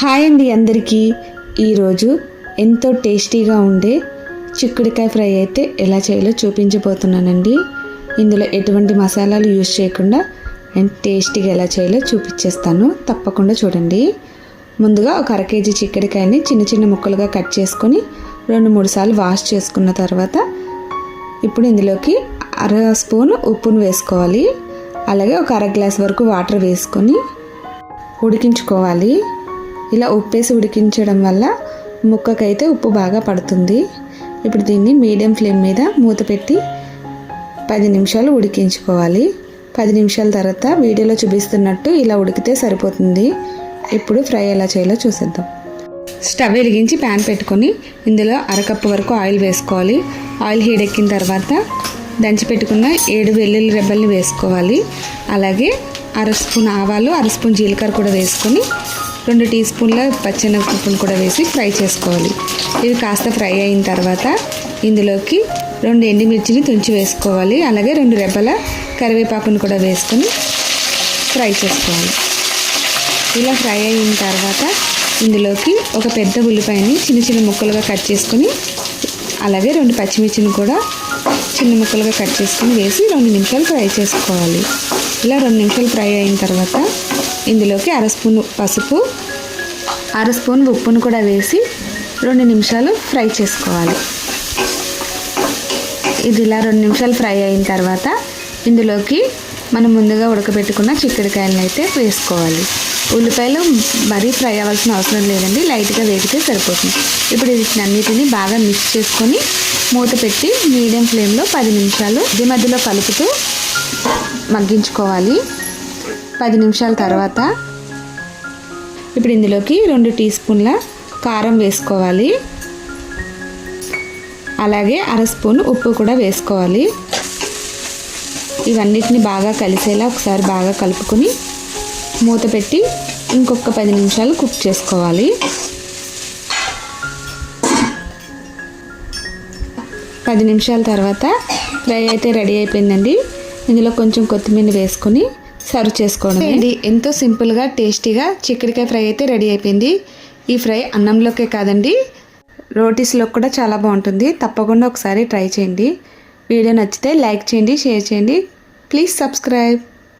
Hi అండి అందరికీ. ఈరోజు ఎంతో టేస్టీగా ఉండే చిక్కుడుకాయ ఫ్రై అయితే ఎలా చేయాలో చూపించబోతున్నానండి. ఇందులో ఎటువంటి మసాలాలు యూజ్ చేయకుండా అండ్ టేస్టీగా ఎలా చేయాలో చూపించేస్తాను. తప్పకుండా చూడండి. ముందుగా ఒక అర కేజీ చిక్కుడుకాయని చిన్న చిన్న ముక్కలుగా కట్ చేసుకొని రెండు మూడు సార్లు వాష్ చేసుకున్న తర్వాత ఇప్పుడు ఇందులోకి అర స్పూన్ ఉప్పును వేసుకోవాలి. అలాగే ఒక అర గ్లాస్ వరకు వాటర్ వేసుకొని ఉడికించుకోవాలి. ఇలా ఉప్పేసి ఉడికించడం వల్ల ముక్కకైతే ఉప్పు బాగా పడుతుంది. ఇప్పుడు దీన్ని మీడియం ఫ్లేమ్ మీద మూత పెట్టి పది నిమిషాలు ఉడికించుకోవాలి. పది నిమిషాల తర్వాత వీడియోలో చూపిస్తున్నట్టు ఇలా ఉడికితే సరిపోతుంది. ఇప్పుడు ఫ్రై ఎలా చేయాలో చూసేద్దాం. స్టవ్ వెలిగించి ప్యాన్ పెట్టుకొని ఇందులో అరకప్పు వరకు ఆయిల్ వేసుకోవాలి. ఆయిల్ హీట్ ఎక్కిన తర్వాత దంచి పెట్టుకున్న ఏడు వెల్లుల్లి రెబ్బల్ని వేసుకోవాలి. అలాగే అర స్పూన్ ఆవాలు అర స్పూన్ జీలకర్ర కూడా వేసుకొని రెండు టీ స్పూన్ల పచ్చెనగపప్పును కూడా వేసి ఫ్రై చేసుకోవాలి. ఇవి కాస్త ఫ్రై అయిన తర్వాత ఇందులోకి రెండు ఎండుమిర్చిని తుంచి వేసుకోవాలి. అలాగే రెండు రెబ్బల కరివేపాకును కూడా వేసుకొని ఫ్రై చేసుకోవాలి. ఇలా ఫ్రై అయిన తర్వాత ఇందులోకి ఒక పెద్ద ఉల్లిపాయని చిన్న చిన్న ముక్కలుగా కట్ చేసుకొని అలాగే రెండు పచ్చిమిర్చిని కూడా చిన్న ముక్కలుగా కట్ చేసుకొని వేసి రెండు నిమిషాలు ఫ్రై చేసుకోవాలి. ఇలా రెండు నిమిషాలు ఫ్రై అయిన తర్వాత ఇందులోకి అర స్పూన్ పసుపు అర స్పూన్ ఉప్పును కూడా వేసి రెండు నిమిషాలు ఫ్రై చేసుకోవాలి. ఇది ఇలా రెండు నిమిషాలు ఫ్రై అయిన తర్వాత ఇందులోకి మనం ముందుగా ఉడకబెట్టుకున్న చిక్కుడుకాయలను అయితే వేసుకోవాలి. ఉల్లిపాయలు మరీ ఫ్రై అవ్వాల్సిన అవసరం లేదండి లైట్గా వేగితే సరిపోతుంది. ఇప్పుడు వీటినన్నిటిని బాగా మిక్స్ చేసుకొని మూత పెట్టి మీడియం ఫ్లేమ్లో పది నిమిషాలు ఇది మధ్యలో కలుపుతూ మగ్గించుకోవాలి. పది నిమిషాల తర్వాత ఇప్పుడు ఇందులోకి రెండు టీ స్పూన్ల కారం వేసుకోవాలి. అలాగే అర స్పూన్ ఉప్పు కూడా వేసుకోవాలి. ఇవన్నిటిని బాగా కలిసేలా ఒకసారి బాగా కలుపుకొని మూత పెట్టి ఇంకొక పది నిమిషాలు కుక్ చేసుకోవాలి. పది నిమిషాల తర్వాత ఫ్రై అయితే రెడీ అయిపోయిందండి. ఇందులో కొంచెం కొత్తిమీర వేసుకొని సర్వ్ చేసుకోవడం అండి ఎంతో సింపుల్గా టేస్టీగా చిక్కడికాయ ఫ్రై అయితే రెడీ అయిపోయింది. ఈ ఫ్రై అన్నంలోకే కాదండి రోటీస్లో కూడా చాలా బాగుంటుంది. తప్పకుండా ఒకసారి ట్రై చేయండి. వీడియో నచ్చితే లైక్ చేయండి షేర్ చేయండి. Please subscribe.